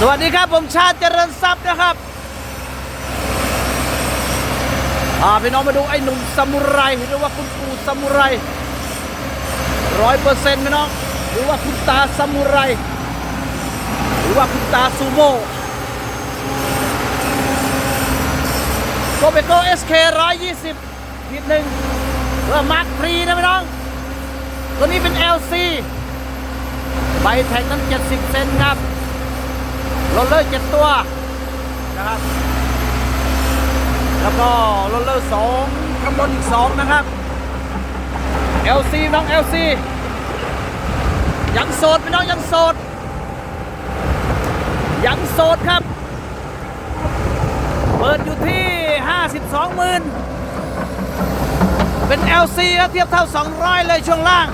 สวัสดีครับ ผมชาติเจริญทรัพย์นะครับพาพี่น้องมาดูไอ้หนุ่มซามูไรหรือว่าคุณปู่ซามูไรร้อยเปอร์เซ็นต์พี่น้องหรือว่าคุณตาซามูไรหรือว่าคุณตาซูโม่โกเบโกเอสเคร้อยยี่สิบนิดหนึ่งเพื่อมาร์คพรีนะพี่น้อง ตัวนี้เป็น LC ใบแท็กนั้น70 เซนครับ รลเลอร์7ตัวนะครับ แล้วก็โรลเลอร์2ข้างบนอีก2นะครับ LC น้อง LC ยังโสดพี่น้องยังโสด ยังโสดครับ เปิดอยู่ที่ 52หมื่นเป็น LC ครับเทียบเท่า 200 เลยช่วงล่าง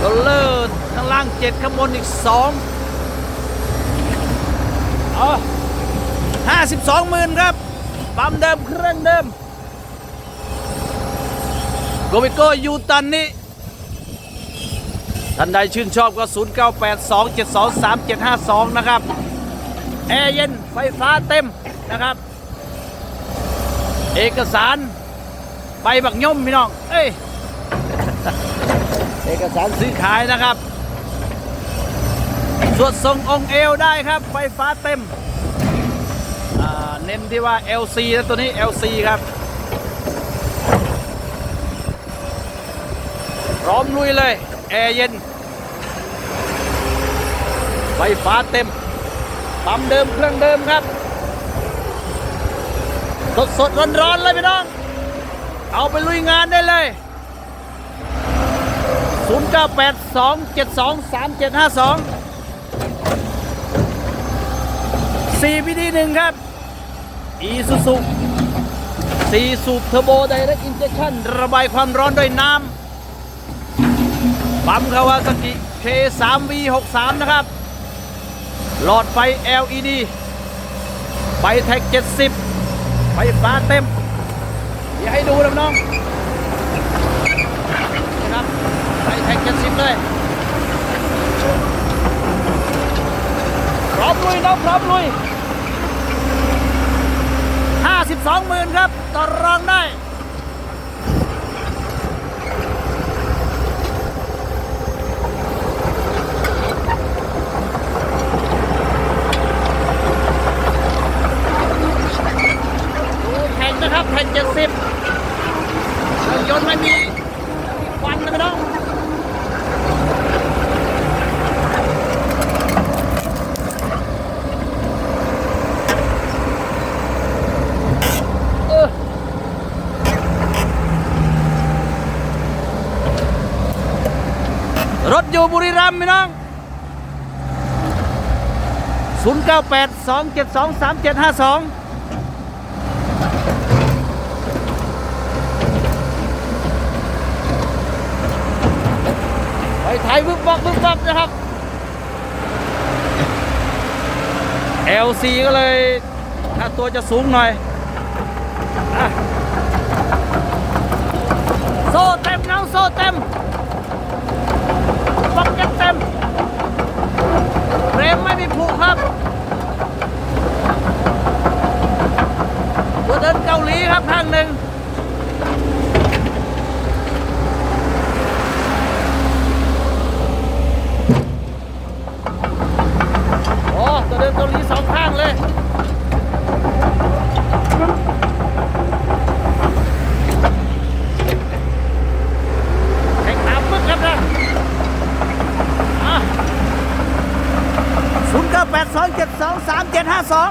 โรลเลอร์ ล่างเจ็ดข้างบนอีกสองเอาห้าสิบสองหมื่นครับ ปั๊มเดิมเครื่องเดิมโกบิโกยูตันนี้ท่านใดชื่นชอบก็ 0 9 8 2 7 2 3 7 5 2 นะครับ แอร์เย็นไฟฟ้าเต็มนะครับ เอกสารใบบักย่อมพี่น้อง เอ้ย เอกสารซื้อขายนะครับ สวดทรงองเอวได้ครับ ไฟฟ้าเต็ม เน้นที่ว่า LC นะตัวนี้ LC ครับ พร้อมลุยเลย แอร์เย็น ไฟฟ้าเต็ม ปั๊มเดิมเครื่องเดิมครับ สดสดร้อนร้อนเลยพี่น้อง เอาไปลุยงานได้เลย 0982723752 4วิธีหนึ่งครับอีซูซู4สูบเทอร์โบไดเรกอินเจคชั่นระบายความร้อนด้วยน้ำปั๊มคาวาซากิ K3V63 นะครับ หลอดไฟ LED ไฟแท็ก 70 ไฟฟ้าเต็ม เดี๋ยวให้ดูนะพี่น้องนะครับไปแท็กเจ็ดสิบเลย พร้องพร้อมลุยห้าสิบสองหมื่นครับต่อรองได้แข่งนะครับแข่งเจ็ดสิบยนต์ไม่มีควันนะพี่น้อง เออ รถอยู่บุรีรัมย์พี่น้อง 098 272 3752ไปไทยบึกบักบึกบักนะครับ LC ก็เลย ถ้าตัวจะสูงหน่อยโซ่เต็มน้องโซ่เต็มบักเก็ตเต็มเฟรมไม่มีผูกครับ ตัวเดินเกา หลีครับข้างหนึ่งโอ้ตัวเดินเกาหลีสองข้างเลยแข่งตามปึ๊กครับนะศูนย์เก้าแปดสองเจ็ดสองสามเจ็ดห้าสอง